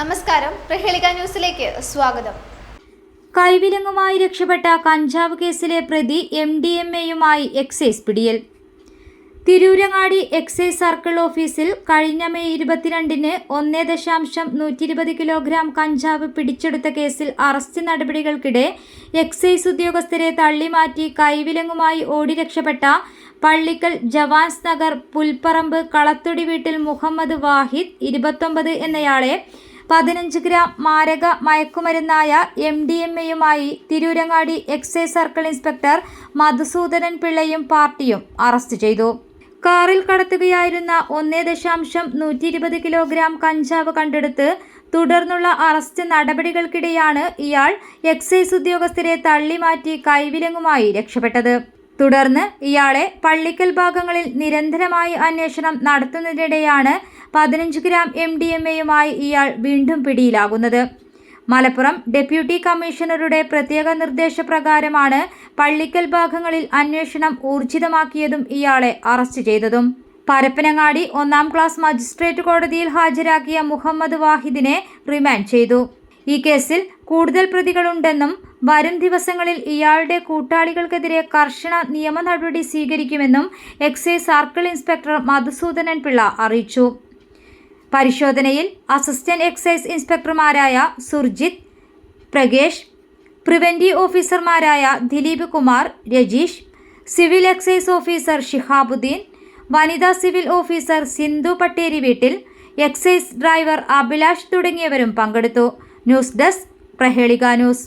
നമസ്കാരം. പ്രഹേളിക ന്യൂസിലേക്ക് സ്വാഗതം. കൈവിലങ്ങുമായി രക്ഷപ്പെട്ട കഞ്ചാവ് കേസിലെ പ്രതി എം ഡി എം എയുമായി എക്സൈസ് പിടിയിൽ. തിരൂരങ്ങാടി എക്സൈസ് സർക്കിൾ ഓഫീസിൽ കഴിഞ്ഞ മെയ് ഇരുപത്തിരണ്ടിന് ഒന്നേ ദശാംശം നൂറ്റി ഇരുപത് കിലോഗ്രാം കഞ്ചാവ് പിടിച്ചെടുത്ത കേസിൽ അറസ്റ്റ് നടപടികൾക്കിടെ എക്സൈസ് ഉദ്യോഗസ്ഥരെ തള്ളിമാറ്റി കൈവിലങ്ങുമായി ഓടി രക്ഷപ്പെട്ട പള്ളിക്കൽ ജവാൻസ് നഗർ പുൽപ്പറമ്പ് കളത്തൊടി വീട്ടിൽ മുഹമ്മദ് വാഹിദ് ഇരുപത്തൊമ്പത് എന്നയാളെ പതിനഞ്ച് ഗ്രാം മാരക മയക്കുമരുന്നായ എം ഡി എം എയുമായി Tirurangadi excise circle inspector Madhusoodanan പിള്ളയും പാർട്ടിയും അറസ്റ്റ് ചെയ്തു. കാറിൽ കടത്തുകയായിരുന്ന ഒന്നേ ദശാംശം നൂറ്റി ഇരുപത് കിലോഗ്രാം കഞ്ചാവ് കണ്ടെടുത്ത് തുടർന്നുള്ള അറസ്റ്റ് നടപടികൾക്കിടെയാണ് ഇയാൾ എക്സൈസ് ഉദ്യോഗസ്ഥരെ തള്ളിമാറ്റി കൈവിലങ്ങുമായി രക്ഷപ്പെട്ടത്. തുടർന്ന് ഇയാളെ പള്ളിക്കൽ ഭാഗങ്ങളിൽ നിരന്തരമായി അന്വേഷണം നടത്തുന്നതിനിടെയാണ് പതിനഞ്ച് ഗ്രാം എം ഡി എം എയുമായി ഇയാൾ വീണ്ടും പിടിയിലാകുന്നത്. മലപ്പുറം ഡെപ്യൂട്ടി കമ്മീഷണറുടെ പ്രത്യേക നിർദ്ദേശപ്രകാരമാണ് പള്ളിക്കൽ ഭാഗങ്ങളിൽ അന്വേഷണം ഊർജിതമാക്കിയതും ഇയാളെ അറസ്റ്റ് ചെയ്തതും. പരപ്പനങ്ങാടി ഒന്നാം ക്ലാസ് മജിസ്ട്രേറ്റ് കോടതിയിൽ ഹാജരാക്കിയ മുഹമ്മദ് വാഹിദിനെ റിമാൻഡ് ചെയ്തു. ഈ കേസിൽ കൂടുതൽ പ്രതികളുണ്ടെന്നും വരും ദിവസങ്ങളിൽ ഇയാളുടെ കൂട്ടാളികൾക്കെതിരെ കർശന നിയമ നടപടി സ്വീകരിക്കുമെന്നും excise circle inspector Madhusudanan Pillai അറിയിച്ചു. പരിശോധനയിൽ അസിസ്റ്റന്റ് എക്സൈസ് ഇൻസ്പെക്ടർമാരായ സുർജിത് പ്രകേഷ് പ്രിവന്റീവ് ഓഫീസർമാരായ Dileep Kumar Rajeesh civil excise officer Shihabuddeen വനിതാ സിവിൽ ഓഫീസർ സിന്ധു പട്ടേരി വീട്ടിൽ എക്സൈസ് ഡ്രൈവർ അഭിലാഷ് തുടങ്ങിയവരും പങ്കെടുത്തു. News desk Prahelika news.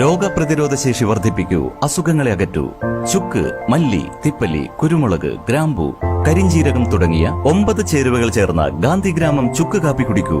രോഗപ്രതിരോധ ശേഷി വർദ്ധിപ്പിക്കൂ അസുഖങ്ങളെ അകറ്റൂ. ചുക്ക് മല്ലി തിപ്പല്ലി കുരുമുളക് ഗ്രാമ്പു കരിഞ്ചീരകം തുടങ്ങിയ ഒമ്പത് ചേരുവകൾ ചേർന്ന ഗാന്ധിഗ്രാമം ചുക്ക് കാപ്പി കുടിക്കൂ.